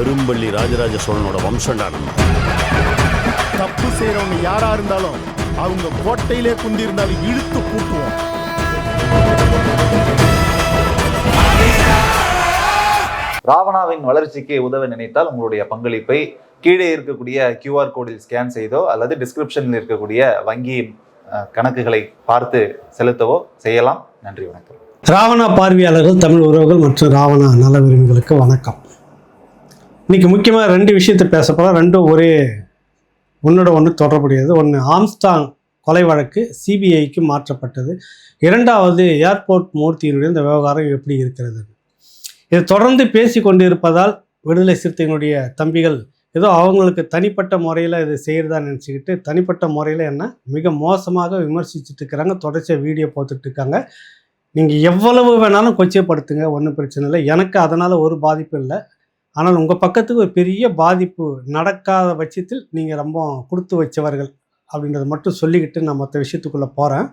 பெரும்பள்ளி ராஜராஜ சோழனோட வம்சம்டா நம்ம தப்பு செய்யறவங்க யாரா இருந்தாலும் அவங்க கோட்டையிலே குந்தி இருந்தாலும் இழுத்து பூட்டுவோம் ராவணாவின் வளர்ச்சிக்கு உதவ நினைத்தால் உங்களுடைய பங்களிப்பை கீழே இருக்கக்கூடிய கியூஆர் கோடில் ஸ்கேன் செய்தோ அல்லது டிஸ்கிரிப்ஷனில் இருக்கக்கூடிய வங்கி கணக்குகளை பார்த்து செலுத்தவோ செய்யலாம். நன்றி வணக்கம். ராவணா பார்வையாளர்கள் தமிழ் உறவுகள் மற்றும் ராவணா நல விரும்பிகளுக்கு வணக்கம். இன்னைக்கு முக்கியமாக ரெண்டு விஷயத்தை பேச போகிறோம் ரெண்டும் ஒரே ஒன்றோட ஒன்று தொடர்புடையது. ஒன்று ஆம்ஸ்டாங் கொலை வழக்கு சிபிஐக்கு மாற்றப்பட்டது. இரண்டாவது ஏர்போர்ட் மூர்த்தியினுடைய இந்த விவகாரம் எப்படி இருக்கிறது? இது தொடர்ந்து பேசி கொண்டிருப்பதால் விடுதலை சிறுத்தைகளுடைய தம்பிகள் ஏதோ அவங்களுக்கு தனிப்பட்ட முறையில் இது செய்கிறதா நினச்சிக்கிட்டு தனிப்பட்ட முறையில் என்ன மிக மோசமாக விமர்சிச்சுட்டு இருக்கிறாங்க. தொடர்ச்சியாக வீடியோ பார்த்துட்டு இருக்காங்க. நீங்கள் எவ்வளவு வேணாலும் கொச்சைப்படுத்துங்க. ஒன்றும் பிரச்சனை இல்லை. எனக்கு அதனால் ஒரு பாதிப்பு இல்லை. ஆனால் உங்கள் பக்கத்துக்கு ஒரு பெரிய பாதிப்பு நடக்காத பட்சத்தில் நீங்கள் ரொம்ப கொடுத்து வச்சவர்கள் அப்படின்றத மட்டும் சொல்லிக்கிட்டு நான் மற்ற விஷயத்துக்குள்ளே போகிறேன்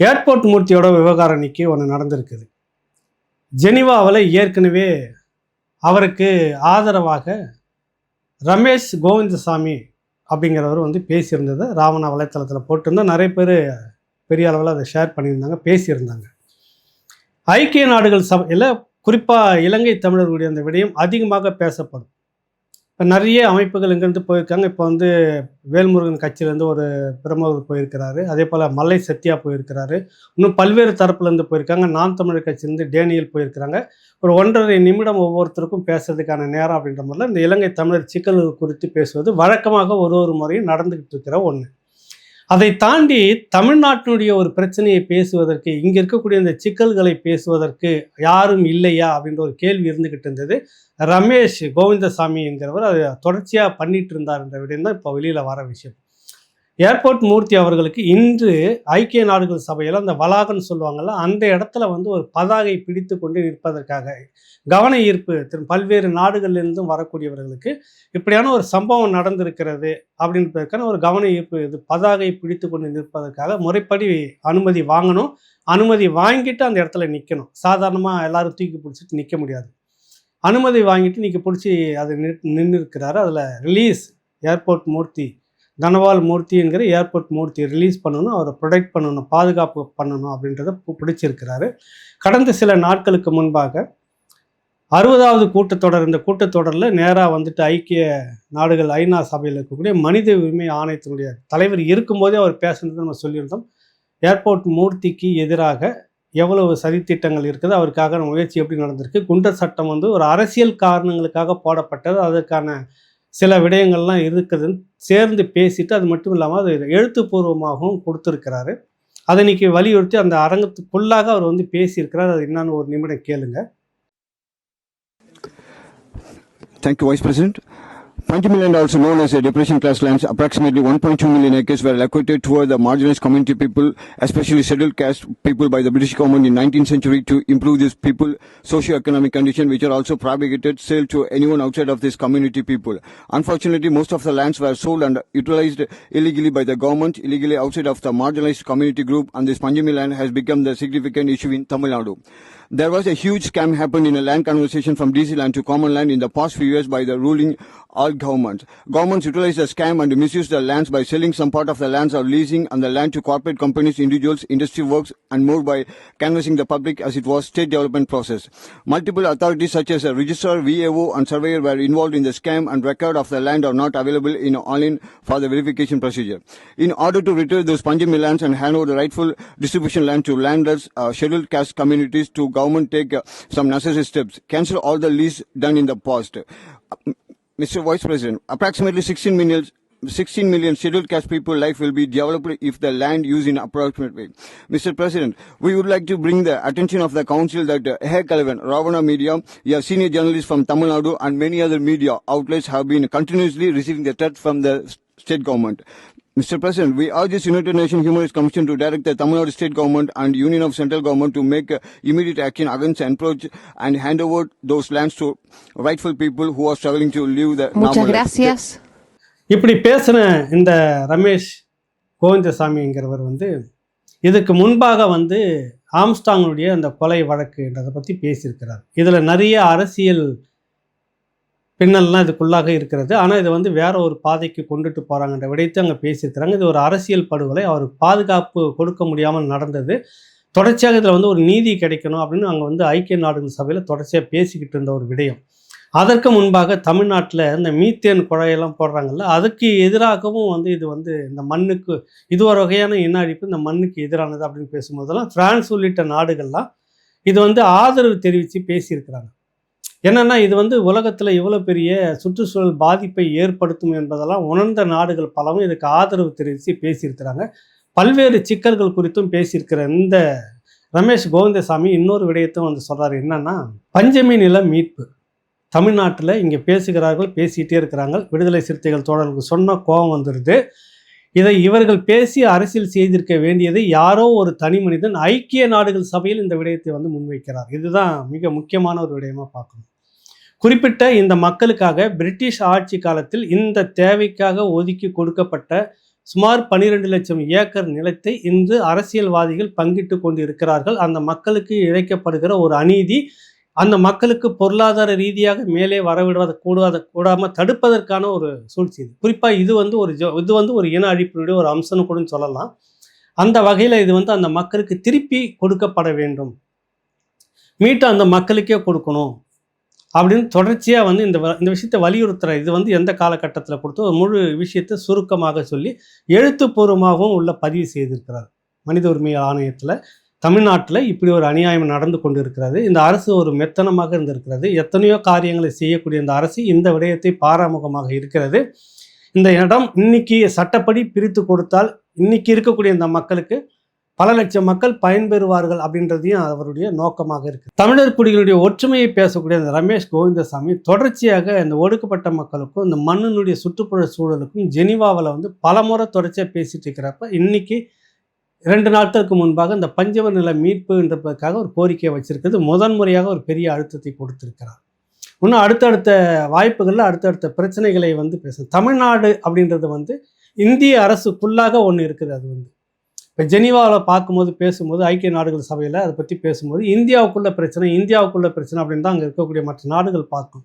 ஏர்போர்ட் மூர்த்தியோட விவகாரம் இன்னைக்கு ஒன்று நடந்திருக்குது. ஜெனிவாவில் ஏற்கனவே அவருக்கு ஆதரவாக ரமேஷ் கோவிந்தசாமி அப்படிங்கிறவர் வந்து பேசியிருந்ததை ராவணா வலைத்தளத்தில் போட்டிருந்தோம். நிறைய பேர் பெரிய அளவில் அதை ஷேர் பண்ணியிருந்தாங்க பேசியிருந்தாங்க. ஐக்கிய நாடுகள் சபையில் குறிப்பாக இலங்கை தமிழர்களுடைய அந்த விடயம் அதிகமாக பேசப்படும். இப்போ நிறைய அமைப்புகள் இங்கேருந்து போயிருக்காங்க. இப்போ வந்து வேல்முருகன் கட்சியிலேருந்து ஒரு பிரமுகர் போயிருக்கிறாரு. அதே போல் மல்லை சத்யா போயிருக்கிறாரு. இன்னும் பல்வேறு தரப்புலேருந்து போயிருக்காங்க. நான் தமிழர் கட்சியிலேருந்து டேனியல் போயிருக்கிறாங்க. ஒரு ஒன்றரை நிமிடம் ஒவ்வொருத்தருக்கும் பேசுறதுக்கான நேரம் அப்படின்ற மாதிரில இந்த இலங்கை தமிழர் சிக்கல்கள் குறித்து பேசுவது வழக்கமாக ஒரு ஒரு முறையும் நடந்துக்கிட்டு இருக்கிற ஒன்று அதை தாண்டி தமிழ்நாட்டினுடைய ஒரு பிரச்சனையை பேசுவதற்கு இங்கே இருக்கக்கூடிய இந்த சிக்கல்களை பேசுவதற்கு யாரும் இல்லையா அப்படின்ற ஒரு கேள்வி இருந்துகிட்டு இருந்தது. ரமேஷ் கோவிந்தசாமி என்கிறவர் அதை தொடர்ச்சியாக பண்ணிட்டு இருந்தார் என்ற விடயம் தான் இப்போ வெளியில் வர விஷயம். ஏர்போர்ட் மூர்த்தி அவர்களுக்கு இன்று ஐக்கிய நாடுகள் சபையில் அந்த வளாகம்னு சொல்லுவாங்கள்ல அந்த இடத்துல வந்து ஒரு பதாகை பிடித்து கொண்டு நிற்பதற்காக கவன ஈர்ப்பு திரு- பல்வேறு நாடுகளிலிருந்தும் வரக்கூடியவர்களுக்கு இப்படியான ஒரு சம்பவம் நடந்திருக்கிறது அப்படின்றதுக்கான ஒரு கவன ஈர்ப்பு இது பதாகை பிடித்து கொண்டு நிற்பதற்காக முறைப்படி அனுமதி வாங்கணும். அனுமதி வாங்கிட்டு அந்த இடத்துல நிற்கணும் சாதாரணமாக எல்லாரும் தூக்கி பிடிச்சிட்டு நிற்க முடியாது. அனுமதி வாங்கிட்டு நீங்கள் பிடிச்சி அது நின்று இருக்கிறாரு அதில் ரிலீஸ் ஏர்போர்ட் மூர்த்தி தனவால் மூர்த்திங்கிற ஏர்போர்ட் மூர்த்தி ரிலீஸ் பண்ணணும் அவரை ப்ரொடெக்ட் பண்ணணும் பாதுகாப்பு பண்ணணும் அப்படின்றத பு- பிடிச்சிருக்கிறாரு. கடந்த சில நாட்களுக்கு முன்பாக அறுபதாவது கூட்டத்தொடர் இந்த கூட்டத்தொடரில் நேராக வந்துட்டு ஐக்கிய நாடுகள் ஐநா சபையில் இருக்கக்கூடிய மனித உரிமை ஆணையத்தினுடைய தலைவர் இருக்கும்போதே அவர் பேசுனது நம்ம சொல்லியிருந்தோம். ஏர்போர்ட் மூர்த்திக்கு எதிராக எவ்வளவு சதித்திட்டங்கள் இருக்குது அவருக்காக முயற்சி எப்படி நடந்திருக்கு குண்டர் சட்டம் வந்து ஒரு அரசியல் காரணங்களுக்காக போடப்பட்டது அதற்கான சில விடயங்கள்லாம் இருக்குதுன்னு சேர்ந்து பேசிட்டு அது மட்டும் இல்லாமல் அது எழுத்துப்பூர்வமாகவும் கொடுத்துருக்கிறாரு. அதை இன்னைக்கு வலியுறுத்தி அந்த அரங்கத்துக்குள்ளாக அவர் வந்து பேசியிருக்கிறார். அது என்னன்னு ஒரு நிமிடம் கேளுங்க. Thank you vice president $20 million, also known as the depression class lands, approximately 1.2 million acres were allocated toward the marginalized community people, especially settled caste people by the British government in 19th century to improve these people's socio-economic condition, which are also propagated, sale to anyone outside of these community people. Unfortunately, most of the lands were sold and utilized illegally by the government, illegally outside of the marginalized community group, and this Panjimi land has become the significant issue in Tamil Nadu. There was a huge scam happened in a land conversation from DC land to common land in the past few years by the ruling all governments. Governments utilized the scam and misused the lands by selling some part of the lands or leasing and the land to corporate companies, individuals, industry works and more by canvassing the public as it was state development process. Multiple authorities such as a registrar, VAO and surveyor were involved in the scam and record of the land are not available in online for the verification procedure. In order to retrieve those Panjami lands and hand over the rightful distribution land to landlords, uh, scheduled caste communities to government take uh, some necessary steps. Cancel all the lease done in the past. Uh, Mr. Vice President, approximately 16 million 16 million scheduled caste people life will be developed if the land used in approximate way. Mr. President, we would like to bring the attention of the council that uh, Hey Kalavan, Ravana Media, a senior journalist from Tamil Nadu and many other media outlets have been continuously receiving the threat from the state government. Mr. President, we urge this United Nations Human Rights Commission to direct the Tamil Nadu state government and Union of Central Government to make uh, immediate action against encroach and hand over those lands to rightful people who are struggling to live the Muchas normal life. gracias. இப்படி பேசின இந்த ரமேஷ் கோவிந்தசாமிங்கிறவர் வந்து இதுக்கு முன்பாக வந்து ஆம்ஸ்டாங்குடைய அந்த கொலை வழக்குன்றதை பற்றி பேசியிருக்கிறார் இதில் நிறைய அரசியல் பின்னல்லாம் இதுக்குள்ளாக இருக்கிறது. ஆனால் இதை வந்து வேற ஒரு பாதைக்கு கொண்டுட்டு போகிறாங்கன்ற விடயத்தை அங்கே பேசியிருக்கிறாங்க. இது ஒரு அரசியல் படுகொலை. அவர் பாதுகாப்பு கொடுக்க முடியாமல் நடந்தது. தொடர்ச்சியாக இதில் வந்து ஒரு நீதி கிடைக்கணும் அப்படின்னு அங்கே வந்து ஐக்கிய நாடுகள் சபையில் தொடர்ச்சியாக பேசிக்கிட்டு இருந்த ஒரு விடயம். அதற்கு முன்பாக தமிழ்நாட்டில் இந்த மீத்தேன் குழாயெல்லாம் போடுறாங்கல்ல அதுக்கு எதிராகவும் வந்து இது வந்து இந்த மண்ணுக்கு இது ஒரு வகையான இன அழிப்பு இந்த மண்ணுக்கு எதிரானது அப்படின்னு பேசும்போதெல்லாம் பிரான்ஸ் உள்ளிட்ட நாடுகள்லாம் இது வந்து ஆதரவு தெரிவித்து பேசியிருக்கிறாங்க. என்னென்னா இது வந்து உலகத்தில் இவ்வளோ பெரிய சுற்றுச்சூழல் பாதிப்பை ஏற்படுத்தும் என்பதெல்லாம் உணர்ந்த நாடுகள் பலவும் இதுக்கு ஆதரவு தெரிவித்து பேசியிருக்கிறாங்க. பல்வேறு சிக்கல்கள் குறித்தும் பேசியிருக்கிற இந்த ரமேஷ் கோவிந்தசாமி இன்னொரு விடயத்தையும் வந்து சொல்கிறார் என்னன்னா பஞ்சமி நில மீட்பு. தமிழ்நாட்டில் இங்கே பேசுகிறார்கள் பேசிகிட்டே இருக்கிறாங்க. விடுதலை சிறுத்தைகள் தோழர்களுக்கு சொன்ன கோபம் வந்துடுது இதை இவர்கள் பேசி அரசியல் செய்திருக்க வேண்டியது யாரோ ஒரு தனி மனிதன் ஐக்கிய நாடுகள் சபையில் இந்த விடயத்தை வந்து முன்வைக்கிறார். இதுதான் மிக முக்கியமான ஒரு விடயமாக பார்க்கணும். குறிப்பிட்ட இந்த மக்களுக்காக பிரிட்டிஷ் ஆட்சி காலத்தில் இந்த தேவைக்காக ஒதுக்கி கொடுக்கப்பட்ட சுமார் 12 லட்சம் ஏக்கர் நிலத்தை இன்று அரசியல்வாதிகள் பங்கிட்டு கொண்டு இருக்கிறார்கள் அந்த மக்களுக்கு இழைக்கப்படுகிற ஒரு அநீதி அந்த மக்களுக்கு பொருளாதார ரீதியாக மேலே வரவிடுவத கூடாத கூடாமல் தடுப்பதற்கான ஒரு சூழ்ச்சி இது. குறிப்பாக இது வந்து ஒரு ஜோ- இது வந்து ஒரு இன அழிப்பினுடைய ஒரு அம்சம்னு கூட சொல்லலாம். அந்த வகையில் இது வந்து அந்த மக்களுக்கு திருப்பி கொடுக்கப்பட வேண்டும். மீட்டு அந்த மக்களுக்கே கொடுக்கணும். அப்படின்னு தொடர்ச்சியாக வந்து இந்த வ- இந்த விஷயத்தை வலியுறுத்துகிற இது வந்து எந்த காலகட்டத்தில் கொடுத்தோ ஒரு முழு விஷயத்தை சுருக்கமாக சொல்லி எழுத்துப்பூர்வமாகவும் உள்ள பதிவு செய்திருக்கிறார். மனித உரிமை ஆணையத்தில் தமிழ்நாட்டில் இப்படி ஒரு அநியாயம் நடந்து கொண்டு இருக்கிறது இந்த அரசு ஒரு மெத்தனமாக இருந்திருக்கிறது. எத்தனையோ காரியங்களை செய்யக்கூடிய இந்த அரசு இந்த விடயத்தை பாராமுகமாக இருக்கிறது. இந்த இடம் இன்னைக்கு சட்டப்படி பிரித்து கொடுத்தால் இன்னைக்கு இருக்கக்கூடிய இந்த மக்களுக்கு பல லட்சம் மக்கள் பயன்பெறுவார்கள் அப்படின்றதையும் அவருடைய நோக்கமாக இருக்கு. தமிழர் குடிகளுடைய ஒற்றுமையை பேசக்கூடிய அந்த ரமேஷ் கோவிந்தசாமி தொடர்ச்சியாக இந்த ஒடுக்கப்பட்ட மக்களுக்கும் இந்த மண்ணினுடைய சுற்றுப்புற சூழலுக்கும் ஜெனிவாவில் வந்து பலமுறை தொடர்ச்சியாக பேசிட்டு இருக்கிறப்ப இன்னைக்கு இரண்டு நாட்களுக்கு முன்பாக இந்த பஞ்சவ நில மீட்புன்றதுக்காக ஒரு கோரிக்கையை வச்சிருக்கிறது முதன் முறையாக ஒரு பெரிய அழுத்தத்தை கொடுத்திருக்கிறார். இன்னும் அடுத்தடுத்த வாய்ப்புகளில் அடுத்தடுத்த பிரச்சனைகளை வந்து பேச தமிழ்நாடு அப்படின்றது வந்து இந்திய அரசுக்குள்ளாக ஒன்று இருக்குது. அது வந்து இப்போ ஜெனீவாவில் பார்க்கும்போது பேசும்போது ஐக்கிய நாடுகள் சபையில் அதை பற்றி பேசும்போது இந்தியாவுக்குள்ள பிரச்சனை இந்தியாவுக்குள்ள பிரச்சனை அப்படின்னு தான் அங்கே இருக்கக்கூடிய மற்ற நாடுகள் பார்க்கும்.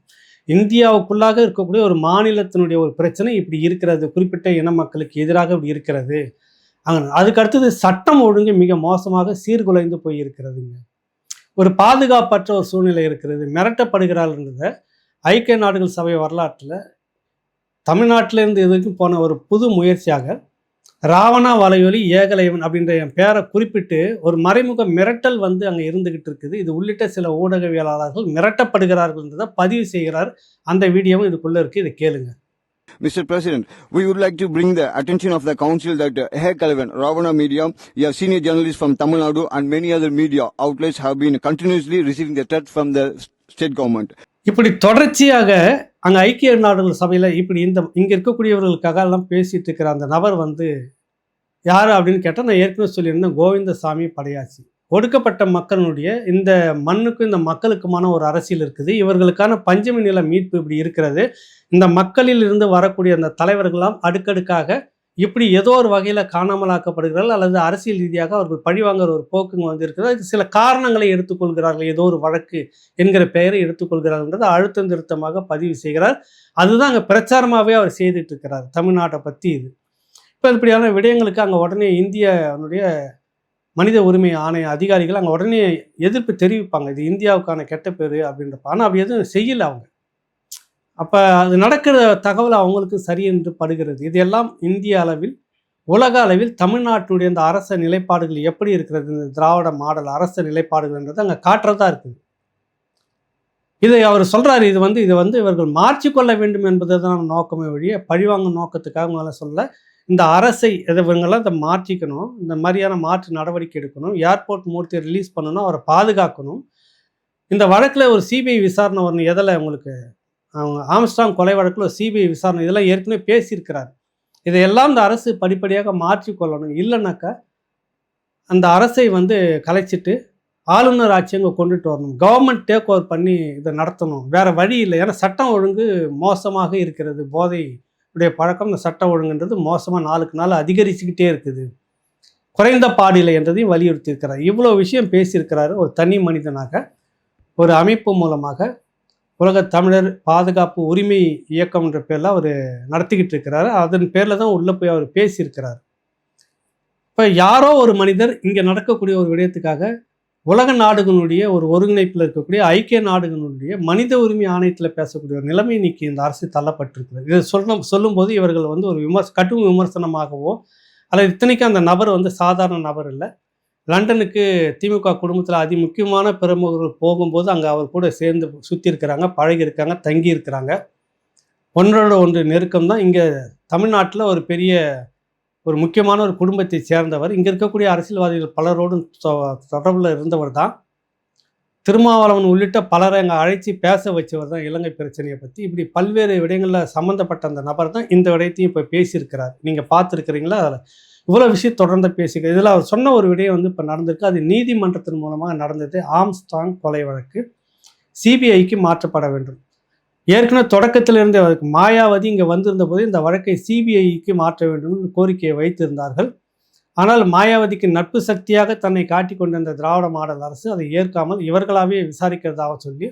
இந்தியாவுக்குள்ளாக இருக்கக்கூடிய ஒரு மாநிலத்தினுடைய ஒரு பிரச்சனை இப்படி இருக்கிறது. குறிப்பிட்ட இன மக்களுக்கு எதிராக இப்படி இருக்கிறது. அதுக்கு அடுத்தது சட்டம் ஒழுங்கு மிக மோசமாக சீர்குலைந்து போய் இருக்கிறதுங்க ஒரு பாதுகாப்பற்ற ஒரு சூழ்நிலை இருக்கிறது. மிரட்டப்படுகிறாள்ன்றத ஐக்கிய நாடுகள் சபை வரலாற்றில் தமிழ்நாட்டிலேருந்து இது வரைக்கும் போன ஒரு புது முயற்சியாக ராவணா வலையொலி ஏகலைவன் அப்படின்ற என் பேரை குறிப்பிட்டு ஒரு மறைமுக மிரட்டல் வந்து அங்கே இருந்துகிட்டு இருக்குது இது உள்ளிட்ட சில ஊடகவியலாளர்கள் மிரட்டப்படுகிறார்கள்ன்றதை பதிவு செய்கிறார் அந்த வீடியோவும் இதுக்குள்ளே இருக்குது இதை கேளுங்க Mr. President, we would like to bring the attention of the council that uh, Hey Kalavan, Ravana Media, a senior journalist from Tamil Nadu and many other media outlets have been continuously receiving the threat from the state government. இப்படி தொடர்ச்சியாக அங்கே ஐக்கிய நாடுகள் சபையில் இப்படி இந்த இங்கே இருக்கக்கூடியவர்களுக்காக எல்லாம் பேசிகிட்டு இருக்கிற அந்த நபர் வந்து யார் அப்படின்னு கேட்டால் நான் ஏற்கனவே சொல்லியிருந்தேன் கோவிந்தசாமி படையாச்சி ஒடுக்கப்பட்ட மக்களுடைய இந்த மண்ணுக்கும் இந்த மக்களுக்குமான ஒரு அரசியல் இருக்குது. இவர்களுக்கான பஞ்சமி நில மீட்பு இப்படி இருக்கிறது. இந்த மக்களில் இருந்து வரக்கூடிய அந்த தலைவர்கள்லாம் அடுக்கடுக்காக இப்படி ஏதோ ஒரு வகையில் காணாமலாக்கப்படுகிறார்கள் அல்லது அரசியல் ரீதியாக அவர்கள் பழிவாங்குற ஒரு போக்குங்க வந்து இருக்கிறது அதுக்கு சில காரணங்களை எடுத்துக்கொள்கிறார்கள். ஏதோ ஒரு வழக்கு என்கிற பெயரை எடுத்துக்கொள்கிறார்கள்ன்றது அழுத்தம் திருத்தமாக பதிவு செய்கிறார். அதுதான் அங்கே பிரச்சாரமாகவே அவர் செய்துட்டு இருக்கிறார் தமிழ்நாட்டை பற்றி இது. இப்போ இப்படியான விடயங்களுக்கு அங்கே உடனே இந்தியனுடைய மனித உரிமை ஆணைய அதிகாரிகள் அங்கே உடனே எதிர்ப்பு தெரிவிப்பாங்க. இது இந்தியாவுக்கான கெட்ட பேர் அப்படின்றப்ப. ஆனால் அப்படி எதுவும் செய்யலை அவங்க. அப்போ அது நடக்கிற தகவல் அவங்களுக்கு சரி என்று படுகிறது. இதெல்லாம் இந்திய அளவில் உலக அளவில் தமிழ்நாட்டினுடைய இந்த அரச நிலைப்பாடுகள் எப்படி இருக்கிறது? இந்த திராவிட மாடல் அரச நிலைப்பாடுகள்ன்றது அங்கே காட்டுறதா இருக்குது. இதை அவர் சொல்கிறார் இது வந்து இதை வந்து இவர்கள் மாற்றிக்கொள்ள வேண்டும் என்பது தான் நோக்கமே வழிய பழிவாங்க நோக்கத்துக்காக அவங்கள சொல்ல இந்த அரசை இவங்களாம் இவங்கெல்லாம் இதை மாற்றிக்கணும். இந்த மாதிரியான மாற்று நடவடிக்கை எடுக்கணும். ஏர்போர்ட் மூர்த்தியை ரிலீஸ் பண்ணணும். அவரை பாதுகாக்கணும். இந்த வழக்கில் ஒரு சிபிஐ விசாரணை வரணும். எதில் உங்களுக்கு அவங்க ஆம்ஸ்டாங் கொலை வழக்கில் சிபிஐ விசாரணை இதெல்லாம் ஏற்கனவே பேசியிருக்கிறார். இதையெல்லாம் இந்த அரசு படிப்படியாக மாற்றிக்கொள்ளணும் இல்லைனாக்கா அந்த அரசை வந்து கலைச்சிட்டு ஆளுநர் ஆட்சி அங்கே கொண்டுட்டு வரணும். கவர்மெண்ட் டேக் ஓவர் பண்ணி இதை நடத்தணும். வேறு வழி இல்லை. ஏன்னா சட்டம் ஒழுங்கு மோசமாக இருக்கிறது. போதை உடைய பழக்கம் இந்த சட்டம் ஒழுங்குன்றது மோசமாக நாளுக்கு நாள் அதிகரிச்சுக்கிட்டே இருக்குது. குறைந்த பாடில்லை என்றதையும் வலியுறுத்தி இருக்கிறார் இவ்வளோ விஷயம் பேசியிருக்கிறாரு ஒரு தனி மனிதனாக ஒரு அமைப்பு மூலமாக உலக தமிழர் பாதுகாப்பு உரிமை இயக்கம் என்ற பேரில் அவர் நடத்திக்கிட்டு இருக்கிறாரு. அதன் பேரில் தான் உள்ளே போய் அவர் பேசியிருக்கிறார். இப்போ யாரோ ஒரு மனிதர் இங்கே நடக்கக்கூடிய ஒரு விடயத்துக்காக உலக நாடுகளுடைய ஒரு ஒருங்கிணைப்பில் இருக்கக்கூடிய ஐக்கிய நாடுகளுடைய மனித உரிமை ஆணையத்தில் பேசக்கூடிய ஒரு நிலைமை இன்னைக்கு இந்த அரசு தள்ளப்பட்டிருக்கிறது. இதை சொல்லும் சொல்லும்போது இவர்கள் வந்து ஒரு விமர்ச கடும் விமர்சனமாகவோ அல்லது இத்தனைக்கும் அந்த நபர் வந்து சாதாரண நபர் இல்லை லண்டனுக்கு திமுக குடும்பத்தில் அதி முக்கியமான பிரமுகர்கள் போகும்போது அங்கே அவர் கூட சேர்ந்து சுற்றி இருக்கிறாங்க பழகி இருக்காங்க தங்கி இருக்கிறாங்க. ஒன்றோட ஒன்று நெருக்கம் தான். இங்கே தமிழ்நாட்டில் ஒரு பெரிய ஒரு முக்கியமான ஒரு குடும்பத்தை சேர்ந்தவர். இங்கே இருக்கக்கூடிய அரசியல்வாதிகள் பலரோடும் தொ- தொடர்பில் இருந்தவர் தான். திருமாவளவன் உள்ளிட்ட பலரை அங்கே அழைச்சி பேச வச்சவர் தான் இலங்கை பிரச்சனையை பற்றி இப்படி பல்வேறு விடயங்களில் சம்மந்தப்பட்ட அந்த நபர் தான் இந்த விடயத்தையும் இப்போ பேசியிருக்கிறார். நீங்கள் பார்த்துருக்கிறீங்களா? அதில் இவ்வளோ விஷயம் தொடர்ந்து பேசிக்க இதில் அவர் சொன்ன ஒரு விடயம் வந்து இப்போ நடந்திருக்கு. அது நீதிமன்றத்தின் மூலமாக நடந்தது. ஆம்ஸ்டாங் கொலை வழக்கு. சிபிஐக்கு மாற்றப்பட வேண்டும். ஏற்கனவே தொடக்கத்திலிருந்தே அதுக்கு மாயாவதி இங்கே வந்திருந்த போது இந்த வழக்கை சிபிஐக்கு மாற்ற வேண்டும் என்று கோரிக்கையை வைத்திருந்தார்கள். ஆனால் மாயாவதிக்கு நட்பு சக்தியாக தன்னை காட்டிக் கொண்டிருந்த திராவிட மாடல் அரசு அதை ஏற்காமல் இவர்களாகவே விசாரிக்கிறதாக சொல்லி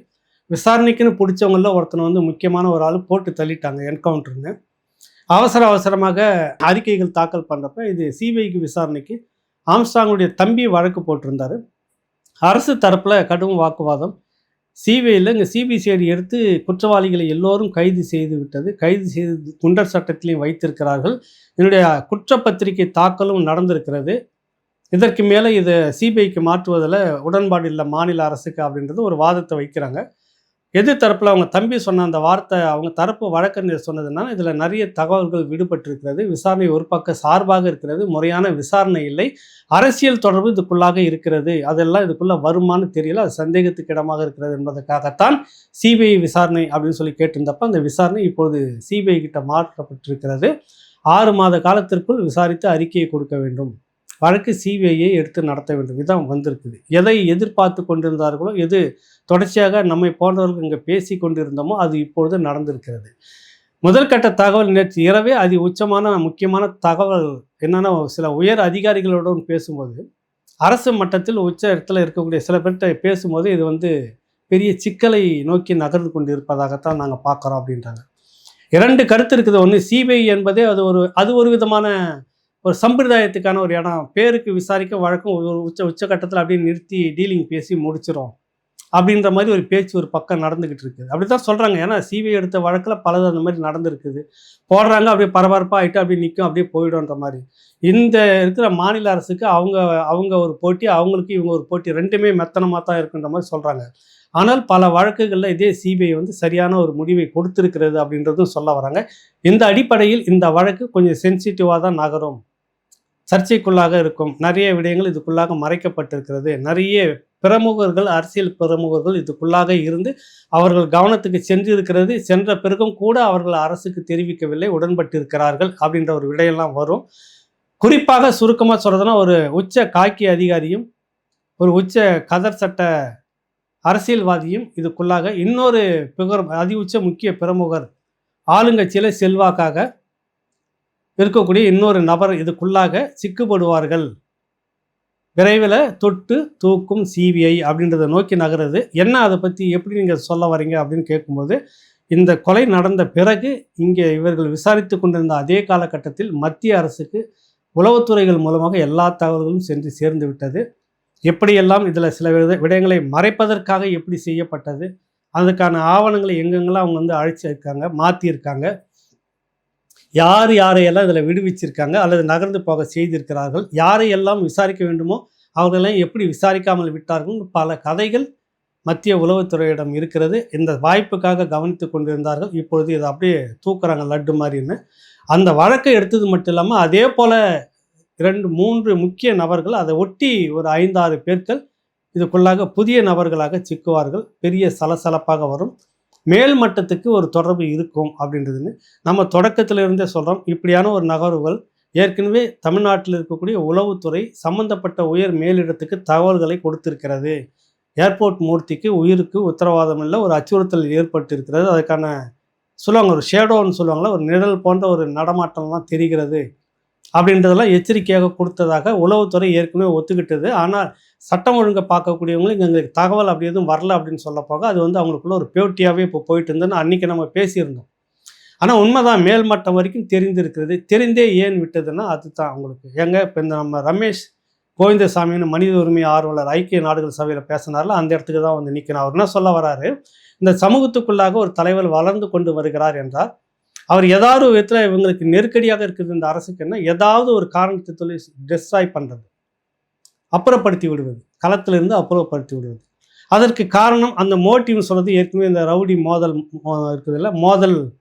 விசாரணைக்குன்னு பிடிச்சவங்களில் ஒருத்தனை வந்து முக்கியமான ஒரு ஆள் போட்டு தள்ளிட்டாங்க என்கவுண்டர்னு. அவசர அவசரமாக அறிக்கைகள் தாக்கல் பண்ணுறப்ப இது சிபிஐக்கு விசாரணைக்கு ஆம்ஸ்டாங்குடைய தம்பி வழக்கு போட்டிருந்தாரு. அரசு தரப்பில் கடும் வாக்குவாதம். சிபிஐயில் இங்கே சிபிசிஐடி எடுத்து குற்றவாளிகளை எல்லோரும் கைது செய்து விட்டது. கைது செய்து குண்டர் சட்டத்திலையும் வைத்திருக்கிறார்கள். என்னுடைய குற்றப்பத்திரிகை தாக்கலும் நடந்திருக்கிறது. இதற்கு மேலே இதை சிபிஐக்கு மாற்றுவதில் உடன்பாடு இல்லை மாநில அரசுக்கு அப்படின்றது ஒரு வாதத்தை வைக்கிறாங்க. எதிர் தரப்பில் அவங்க தம்பி சொன்ன அந்த வார்த்தை அவங்க தரப்பு வழக்கறிஞர் சொன்னதுனால இதில் நிறைய தகவல்கள் விடுபட்டிருக்கிறது. விசாரணை ஒரு பக்க சார்பாக இருக்கிறது முறையான விசாரணை இல்லை. அரசியல் தொடர்பு இதுக்குள்ளாக இருக்கிறது. அதெல்லாம் இதுக்குள்ளே வருமானு தெரியல அது சந்தேகத்துக்கு இடமாக இருக்கிறது என்பதற்காகத்தான் சிபிஐ விசாரணை அப்படின்னு சொல்லி கேட்டிருந்தப்ப அந்த விசாரணை இப்போது சிபிஐ கிட்ட மாற்றப்பட்டிருக்கிறது. ஆறு மாத காலத்திற்குள் விசாரித்து அறிக்கையை கொடுக்க வேண்டும். வழக்கு சிபிஐயை எடுத்து நடத்த வேண்டும். இதான் வந்திருக்குது. எதை எதிர்பார்த்து கொண்டிருந்தார்களோ எது தொடர்ச்சியாக நம்மை போன்றவர்கள் இங்கே பேசி கொண்டிருந்தோமோ அது இப்பொழுது நடந்திருக்கிறது. முதல் கட்ட தகவல் நேற்று இரவே அதி உச்சமான முக்கியமான தகவல் என்னென்னா சில உயர் அதிகாரிகளுடன் பேசும்போது அரசு மட்டத்தில் உச்ச இடத்துல இருக்கக்கூடிய சில பேர்கிட்ட பேசும்போது இது வந்து பெரிய சிக்கலை நோக்கி நகர்ந்து கொண்டு இருப்பதாகத்தான் நாங்கள் பார்க்குறோம் அப்படின்றாங்க. இரண்டு கருத்து இருக்குது. ஒன்று சிபிஐ என்பதே அது ஒரு அது ஒரு விதமான ஒரு சம்பிரதாயத்துக்கான ஒரு இடம். பேருக்கு விசாரிக்க வழக்கம் ஒரு உச்ச உச்சக்கட்டத்தில் அப்படியே நிறுத்தி டீலிங் பேசி முடிச்சிடும் அப்படின்ற மாதிரி ஒரு பேச்சு ஒரு பக்கம் நடந்துக்கிட்டு இருக்குது. அப்படி தான் சொல்கிறாங்க ஏன்னா சிபிஐ எடுத்த வழக்கில் பலது அந்த மாதிரி நடந்திருக்குது. போடுறாங்க அப்படியே பரபரப்பாக ஆகிட்டு அப்படியே நிற்கும் அப்படியே போயிடும்ன்ற மாதிரி. இந்த இருக்கிற மாநில அரசுக்கு அவங்க அவங்க ஒரு போட்டி அவங்களுக்கு இவங்க ஒரு போட்டி ரெண்டுமே மெத்தனமாக தான் இருக்குன்ற மாதிரி சொல்கிறாங்க ஆனால் பல வழக்குகளில் இதே சிபிஐ வந்து சரியான ஒரு முடிவை கொடுத்திருக்கிறது அப்படின்றதும் சொல்ல வராங்க. இந்த அடிப்படையில் இந்த வழக்கு கொஞ்சம் சென்சிட்டிவாக தான் நகரும். சர்ச்சைக்குள்ளாக இருக்கும். நிறைய விடயங்கள் இதுக்குள்ளாக மறைக்கப்பட்டிருக்கிறது. நிறைய பிரமுகர்கள் அரசியல் பிரமுகர்கள் இதுக்குள்ளாக இருந்து அவர்கள் கவனத்துக்கு சென்றிருக்கிறது. சென்ற பிறகும் கூட அவர்கள் அரசுக்கு தெரிவிக்கவில்லை உடன்பட்டிருக்கிறார்கள் அப்படின்ற ஒரு விடையெல்லாம் வரும். குறிப்பாக சுருக்கமாக சொல்கிறதுனா ஒரு உச்ச காக்கி அதிகாரியும் ஒரு உச்ச கதர் சட்ட அரசியல்வாதியும் இதுக்குள்ளாக இன்னொரு பிகர் அதி உச்ச முக்கிய பிரமுகர் ஆளுங்கட்சியில் செல்வாக்காக இருக்கக்கூடிய இன்னொரு நபர் இதுக்குள்ளாக சிக்குப்படுவார்கள். விரைவில் தொட்டு தூக்கும் சிபிஐ அப்படின்றத நோக்கி நகருது. என்ன அதை பற்றி எப்படி நீங்கள் சொல்ல வரீங்க அப்படின்னு கேட்கும்போது இந்த கொலை நடந்த பிறகு இங்கே இவர்கள் விசாரித்து கொண்டிருந்த அதே காலகட்டத்தில் மத்திய அரசுக்கு உளவுத்துறைகள் மூலமாக எல்லா தகவல்களும் சென்று சேர்ந்து விட்டது. எப்படியெல்லாம் இதில் சில வித விடயங்களை மறைப்பதற்காக எப்படி செய்யப்பட்டது அதுக்கான ஆவணங்களை எங்கெங்கெல்லாம் அவங்க வந்து அழைச்சிருக்காங்க மாற்றியிருக்காங்க யார் யாரையெல்லாம் இதில் விடுவிச்சிருக்காங்க அல்லது நகர்ந்து போக செய்திருக்கிறார்கள் யாரையெல்லாம் விசாரிக்க வேண்டுமோ அவர்களெல்லாம் எப்படி விசாரிக்காமல் விட்டார்கள் பல கதைகள் மத்திய உளவுத்துறையிடம் இருக்கிறது. இந்த வாய்ப்புக்காக கவனித்து கொண்டிருந்தார்கள். இப்பொழுது இதை அப்படியே தூக்குறாங்க லட்டு மாதிரின்னு அந்த வழக்கை எடுத்தது மட்டும் இல்லாமல் அதே போல் இரண்டு மூன்று முக்கிய நபர்கள் அதை ஒட்டி ஒரு ஐந்தாறு பேர்கள் இதுக்குள்ளாக புதிய நபர்களாக சிக்குவார்கள். பெரிய சலசலப்பாக வரும். மேல் மட்டத்துக்கு ஒரு தொடர்பு இருக்கும் அப்படின்றதுன்னு நம்ம தொடக்கத்திலிருந்தே சொல்கிறோம் இப்படியான ஒரு நகர்வுகள் ஏற்கனவே தமிழ்நாட்டில் இருக்கக்கூடிய உளவுத்துறை சம்பந்தப்பட்ட உயர் மேலிடத்துக்கு தகவல்களை கொடுத்திருக்கிறது. ஏர்போர்ட் மூர்த்திக்கு உயிருக்கு உத்தரவாதம் இல்லை ஒரு அச்சுறுத்தல் ஏற்பட்டிருக்கிறது. அதுக்கான சொல்லுவாங்க ஒரு ஷேடோன்னு சொல்லுவாங்களா ஒரு நிழல் போன்ற ஒரு நடமாட்டம்லாம் தெரிகிறது. அப்படின்றதெல்லாம் எச்சரிக்கையாக கொடுத்ததாக உளவுத்துறை ஏற்கனவே ஒத்துக்கிட்டது. ஆனால் சட்டம் ஒழுங்கை பார்க்கக்கூடியவங்களும் எங்களுக்கு தகவல் அப்படி எதுவும் வரல அப்படின்னு சொல்ல போக அது வந்து அவங்களுக்குள்ள ஒரு பேட்டியாகவே இப்போ போயிட்டு இருந்ததுன்னு அன்றைக்கி நம்ம பேசியிருந்தோம். ஆனால் உண்மைதான் மேல்மட்டம் வரைக்கும் தெரிந்திருக்கிறது. தெரிந்தே ஏன் விட்டதுன்னா அதுதான் அவங்களுக்கு. எங்க? இப்போ இந்த நம்ம ரமேஷ் கோவிந்தசாமின்னு மனித உரிமை ஆர்வலர் ஐக்கிய நாடுகள் சபையில் பேசினார்ல அந்த இடத்துக்கு தான் வந்து நிற்கணும் அவர் என்ன சொல்ல வராரு? இந்த சமூகத்துக்குள்ளாக ஒரு தலைவர் வளர்ந்து கொண்டு வருகிறார் என்றால் அவர் ஏதாவது ஒரு விதத்தில் இவங்களுக்கு நெருக்கடியாக இருக்குது இந்த அரசுக்கு என்ன? ஏதாவது ஒரு காரணத்தை சொல்லி டெஸ்ட்ராய் பண்ணுறது அப்புறப்படுத்தி விடுவது. களத்திலிருந்து அப்புறப்படுத்தி விடுவது. அதற்கு காரணம் அந்த மோட்டிவ்னு சொன்னது ஏற்கனவே இந்த ரவுடி மோதல் மோ- இருக்குதுல்ல மோதல்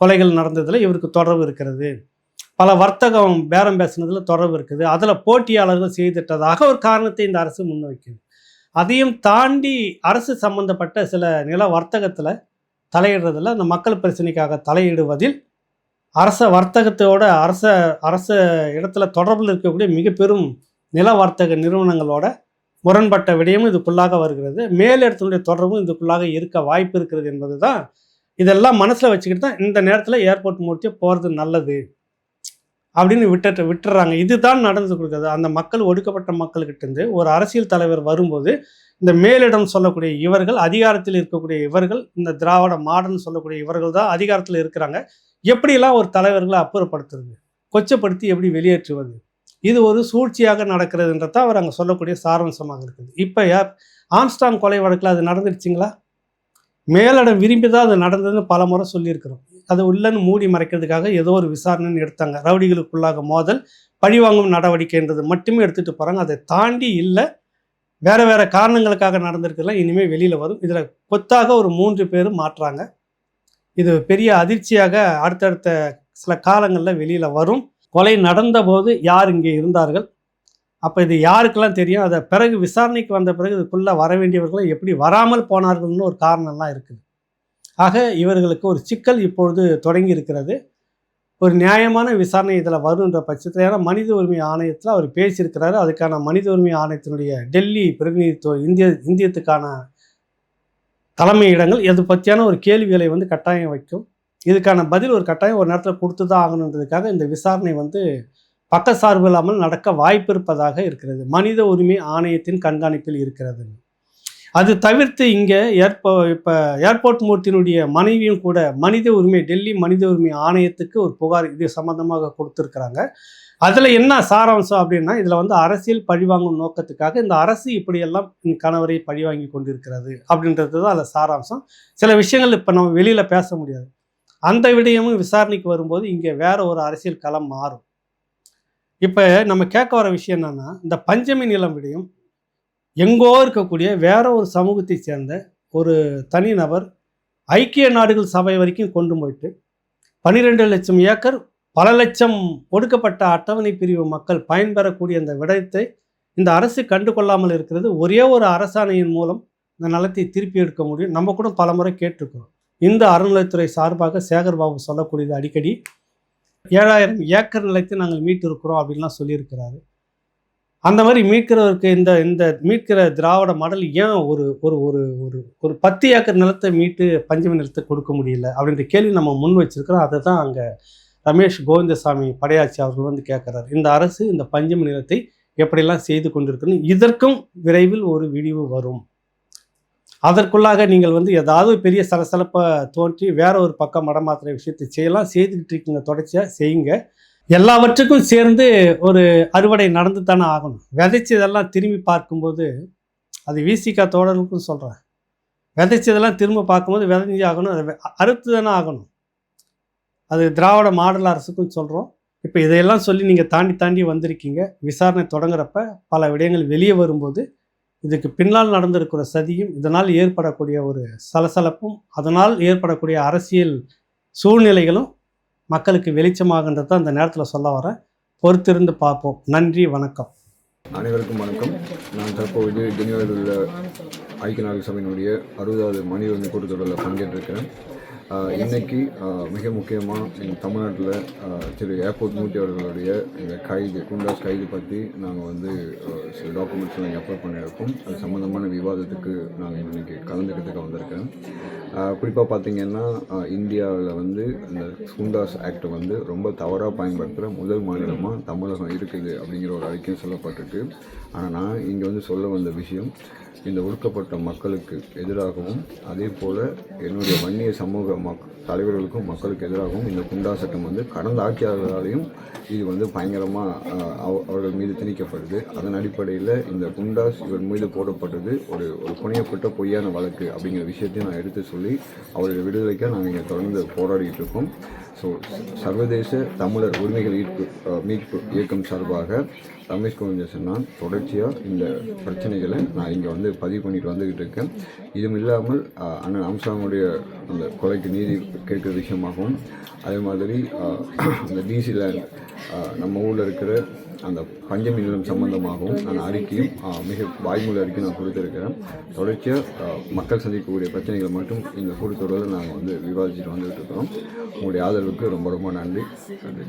கொலைகள் நடந்ததில் இவருக்கு தொடர்பு இருக்கிறது. பல வர்த்தகம் பேரம் பேசினதில் தொடர்பு இருக்குது. அதில் போட்டியாளர்கள் செய்திட்டதாக ஒரு காரணத்தை இந்த அரசு முன்வைக்குது அதையும் தாண்டி அரசு சம்பந்தப்பட்ட சில நில வர்த்தகத்தில் தலையிடுறதில் அந்த மக்கள் பிரச்சனைக்காக தலையிடுவதில் அரச வர்த்தகத்தோட அரச அரச இடத்துல தொடர்பில் இருக்கக்கூடிய மிக பெரும் நில வர்த்தக நிறுவனங்களோட முரண்பட்ட விடயமும் இதுக்குள்ளாக வருகிறது. மேலிடத்தினுடைய தொடர்பும் இதுக்குள்ளாக இருக்க வாய்ப்பு இருக்கிறது என்பது தான் இதெல்லாம் மனசில் வச்சுக்கிட்டு தான் இந்த நேரத்தில் ஏர்போர்ட் மூர்த்தியை போகிறது நல்லது அப்படின்னு விட்டுட்டு விட்டுறாங்க. இதுதான் நடந்து கொடுக்குறது அந்த மக்கள் ஒடுக்கப்பட்ட மக்கள்கிட்ட இருந்து ஒரு அரசியல் தலைவர் வரும்போது இந்த மேலிடம் சொல்லக்கூடிய இவர்கள் அதிகாரத்தில் இருக்கக்கூடிய இவர்கள் இந்த திராவிட மாடர்ன் சொல்லக்கூடிய இவர்கள் தான் அதிகாரத்தில் இருக்கிறாங்க. எப்படியெல்லாம் ஒரு தலைவர்களை அப்புறப்படுத்துறது? கொச்சப்படுத்தி எப்படி வெளியேற்றுவது? இது ஒரு சூழ்ச்சியாக நடக்கிறதுன்றத அவர் அங்கே சொல்லக்கூடிய சாரம்சமாக இருக்குது. இப்போ ஆம்ஸ்டாங் கொலை வழக்கில் அது நடந்துடுச்சிங்களா? மேலிடம் விரும்பி தான் அது நடந்ததுன்னு பல முறை சொல்லியிருக்கிறோம். அது உள்ளன்னு மூடி மறைக்கிறதுக்காக ஏதோ ஒரு விசாரணைன்னு எடுத்தாங்க. ரவுடிகளுக்குள்ளாக மோதல் பழிவாங்கும் நடவடிக்கைன்றது மட்டுமே எடுத்துகிட்டு போகிறாங்க அதை தாண்டி இல்லை வேறு வேறு காரணங்களுக்காக நடந்திருக்கலாம் இனிமேல் வெளியில் வரும். இதில் கொத்தாக ஒரு மூன்று பேரும் மாற்றாங்க. இது பெரிய அதிர்ச்சியாக அடுத்தடுத்த சில காலங்களில் வெளியில் வரும். கொலை நடந்தபோது யார் இங்கே இருந்தார்கள்? அப்போ இது யாருக்கெல்லாம் தெரியும்? அதை பிறகு விசாரணைக்கு வந்த பிறகு இதுக்குள்ளே வர வேண்டியவர்களும் எப்படி வராமல் போனார்கள்னு ஒரு காரணம்லாம் இருக்குது. ஆக இவர்களுக்கு ஒரு சிக்கல் இப்பொழுது தொடங்கி இருக்கிறது. ஒரு நியாயமான விசாரணை இதில் வருன்ற பட்சத்தில் ஏன்னா மனித உரிமை ஆணையத்தில் அவர் பேசியிருக்கிறாரு. அதுக்கான மனித உரிமை ஆணையத்தினுடைய டெல்லி பிரதிநிதித்துவம் இந்திய இந்தியத்துக்கான தலைமை இடங்கள் இது பற்றியான ஒரு கேள்விகளை வந்து கட்டாயம் வைக்கும். இதுக்கான பதில் ஒரு கட்டாயம் ஒரு நேரத்தில் கொடுத்து தான் ஆகணுன்றதுக்காக இந்த விசாரணை வந்து பக்கசார்பு இல்லாமல் நடக்க வாய்ப்பு இருப்பதாக இருக்கிறது. மனித உரிமை ஆணையத்தின் கண்காணிப்பில் இருக்கிறது அது தவிர்த்து இங்கே ஏற்போ இப்போ ஏர்போர்ட் மூர்த்தியினுடைய மனைவியும் கூட மனித உரிமை டெல்லி மனித உரிமை ஆணையத்துக்கு ஒரு புகார் இது சம்மந்தமாக கொடுத்துருக்குறாங்க. அதில் என்ன சாராம்சம் அப்படின்னா இதில் வந்து அரசியல் பழிவாங்கும் நோக்கத்துக்காக இந்த அரசு இப்படியெல்லாம் என் கணவரை பழிவாங்கி கொண்டிருக்கிறது அப்படின்றது தான் அதில் சாராம்சம். சில விஷயங்கள் இப்போ நம்ம வெளியில் பேச முடியாது. அந்த விடயமும் விசாரணைக்கு வரும்போது இங்கே வேற ஒரு அரசியல் களம் மாறும். இப்போ நம்ம கேட்க வர விஷயம் என்னென்னா இந்த பஞ்சமி நிலம் விடயம் எங்கோ இருக்கக்கூடிய வேற ஒரு சமூகத்தை சேர்ந்த ஒரு தனிநபர் ஐக்கிய நாடுகள் சபை வரைக்கும் கொண்டு போயிட்டு பன்னிரெண்டு லட்சம் ஏக்கர் பல லட்சம் ஒடுக்கப்பட்ட அட்டவணை பிரிவு மக்கள் பயன்பெறக்கூடிய இந்த விடயத்தை இந்த அரசு கண்டு கொள்ளாமல் இருக்கிறது. ஒரே ஒரு அரசாணையின் மூலம் இந்த நிலத்தை திருப்பி எடுக்க முடியும். நம்ம கூட பலமுறை கேட்டிருக்கிறோம். இந்த அறநிலைத்துறை சார்பாக சேகர் பாபு சொல்லக்கூடியது அடிக்கடி ஏழாயிரம் ஏக்கர் நிலத்தை நாங்கள் மீட்டிருக்கிறோம் அப்படின்லாம் சொல்லியிருக்கிறாரு. அந்த மாதிரி மீட்கிறவருக்கு இந்த இந்த மீட்கிற திராவிட மாடல் ஏன் ஒரு ஒரு ஒரு ஒரு ஒரு பத்து ஏக்கர் நிலத்தை மீட்டு பஞ்சமி நிலத்தை கொடுக்க முடியல? அப்படின்ற கேள்வி நம்ம முன் வச்சிருக்கிறோம். அதை தான் அங்கே ரமேஷ் கோவிந்தசாமி படையாச்சி அவர்கள் வந்து கேட்குறாரு. இந்த அரசு இந்த பஞ்சமி நிலத்தை எப்படியெல்லாம் செய்து கொண்டிருக்குன்னு இதற்கும் விரைவில் ஒரு விடிவு வரும். அதற்குள்ளாக நீங்கள் வந்து ஏதாவது பெரிய சலசலப்பை தோன்றி வேற ஒரு பக்கம் மடமாத்துற விஷயத்தை செய்யலாம். செய்துக்கிட்டு இருக்கீங்க. தொடர்ச்சியாக செய்யுங்க. எல்லாவற்றுக்கும் சேர்ந்து ஒரு அறுவடை நடந்து தானே ஆகணும். விதைச்சதெல்லாம் திரும்பி பார்க்கும்போது அது விசிகா தோழர்களுக்கும் சொல்கிறேன் விதைச்சதெல்லாம் திரும்ப பார்க்கும்போது விதைஞ்சு ஆகணும். அது அறுத்து தானே ஆகணும். அது திராவிட மாடல் அரசுக்கும் சொல்கிறோம் இப்போ இதையெல்லாம் சொல்லி நீங்கள் தாண்டி தாண்டி வந்திருக்கீங்க. விசாரணை தொடங்குறப்ப பல விடயங்கள் வெளியே வரும்போது இதுக்கு பின்னால் நடந்திருக்கிற சதியும் இதனால் ஏற்படக்கூடிய ஒரு சலசலப்பும் அதனால் ஏற்படக்கூடிய அரசியல் சூழ்நிலைகளும் மக்களுக்கு வெளிச்சமாகின்றது தான் நேரத்தில் சொல்ல வர பொறுத்திருந்து பார்ப்போம். நன்றி வணக்கம். அனைவருக்கும் வணக்கம். நான் தற்போது ஜெனீவாவில் உள்ள ஐக்கிய நாடு சபையினுடைய அறுபதாவது மனித உரிமை கூட்டத்தொடரில் பங்கேற்றிருக்கிறேன். இன்றைக்கி மிக முக்கியமாக எங்கள் தமிழ்நாட்டில் திரு ஏர்போர்ட் மூட்டி அவர்களுடைய இந்த கைது குண்டாஸ் கைது பற்றி நாங்கள் வந்து சில டாக்குமெண்ட்ஸ் நாங்கள் அப்லோட் பண்ணியிருக்கோம். அது சம்மந்தமான விவாதத்துக்கு நாங்கள் இன்னைக்கு கலந்துக்கிறதுக்கு வந்திருக்கேன். குறிப்பாக பார்த்தீங்கன்னா இந்தியாவில் வந்து இந்த குண்டாஸ் ஆக்டை வந்து ரொம்ப தவறாக பயன்படுத்துகிற முதல் மாநிலமாக தமிழகம் இருக்குது அப்படிங்கிற ஒரு அறிக்கையும் சொல்லப்பட்டிருக்கு. ஆனால் நான் இங்கே வந்து சொல்ல வந்த விஷயம் இந்த ஒடுக்கப்பட்ட மக்களுக்கு எதிராகவும் அதே போல் என்னுடைய வன்னிய சமூக மக் தலைவர்களுக்கும் மக்களுக்கு எதிராகவும் இந்த குண்டா சட்டம் வந்து கடந்த ஆட்சியாளர்களாலையும் இது வந்து பயங்கரமாக அவர்கள் மீது திணிக்கப்படுது. அதன் அடிப்படையில் இந்த குண்டாஸ் இவர் மீது போடப்பட்டது ஒரு ஒரு புனையப்பட்ட பொய்யான வழக்கு அப்படிங்கிற விஷயத்தையும் நான் எடுத்து சொல்லி அவருடைய விடுதலைக்காக நாங்கள் இங்கே தொடர்ந்து போராடிட்டு இருக்கோம். ஸோ சர்வதேச தமிழர் உரிமைகள் ஈர்ப்பு மீட்பு இயக்கம் சார்பாக ரமேஷ் கோவிந்தேசன் நான் தொடர்ச்சியாக இந்த பிரச்சனைகளை நான் இங்கே வந்து பதிவு பண்ணிட்டு வந்துக்கிட்டு இருக்கேன். இதுவும் இல்லாமல் அண்ணன் அம்சாவுடைய அந்த கொலைக்கு நீதி கேட்குற விஷயமாகவும் அதே மாதிரி அந்த டிசி லேண்ட் நம்ம ஊரில் இருக்கிற அந்த பஞ்சமி நிலம் சம்பந்தமாகவும் நான் அறிக்கையும் மிக வாய்மொழி அறிக்கையும் நான் கொடுத்துருக்கிறேன். தொடர்ச்சியாக மக்கள் சந்திக்கக்கூடிய பிரச்சனைகளை மட்டும் இந்த கூட்டத்தொடரில் நாங்கள் வந்து விவாதிச்சுட்டு வந்துகிட்டு இருக்கிறோம். உங்களுடைய ஆதரவுக்கு ரொம்ப ரொம்ப நன்றி. நன்றி.